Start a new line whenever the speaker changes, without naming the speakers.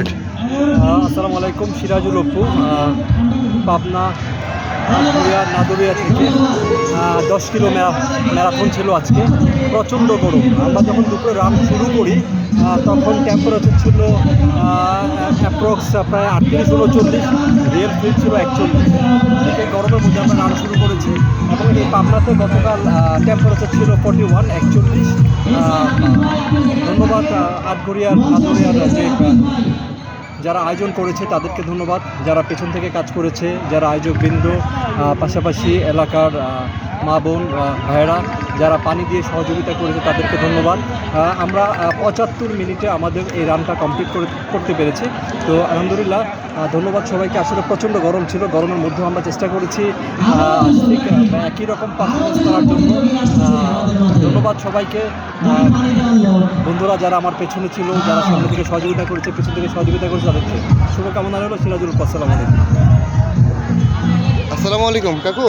আহ, আসসালামু আলাইকুম সিরাজুল অপু পাবনা নাদুরিয়া নাদুরিয়া থেকে। দশ কিলো ম্যারা- ম্যারাথন ছিল আজকে। প্রচণ্ড গরম। আমরা যখন দুপুরে রান শুরু করি তখন টেম্পারেচার ছিল অ্যাপ্রক্স প্রায় আটত্রিশ উনচল্লিশ। রিয়েল ফিল ছিল একচল্লিশ। থেকে গরমের মধ্যে আমরা রান শুরু করেছি। এবং এই পাবনাতে গতকাল টেম্পারেচার ছিল ফর্টি ওয়ান একচল্লিশ ধন্যবাদ আটগড়িয়ার নাদুরিয়ার যে যারা আয়োজন করেছে তাদেরকে ধন্যবাদ। যারা পেছন থেকে কাজ করেছে, যারা আয়োজকবৃন্দ পাশাপাশি এলাকার মা বোন ভাইয়েরা, যারা পানি দিয়ে সহযোগিতা করেছে তাদেরকে ধন্যবাদ। আমরা পঁচাত্তর মিনিটে আমাদের এই রানটা কমপ্লিট করে, করতে পেরেছি। তো আলহামদুলিল্লাহ ধন্যবাদ সবাইকে। আসলে প্রচণ্ড গরম ছিল, গরমের মধ্যেও আমরা চেষ্টা করেছি একই রকম পারফরমেন্স করার জন্য ধন্যবাদ সবাইকে। বন্ধুরা যারা আমার পেছনে ছিল, যারা সামনে থেকে সহযোগিতা করেছে, পেছন থেকে সহযোগিতা করেছে, তাদেরকে শুভকামনা রইল। সিরাজুল, আসসালামু আলাইকুম।
আসসালামু আলাইকুম, কাকু।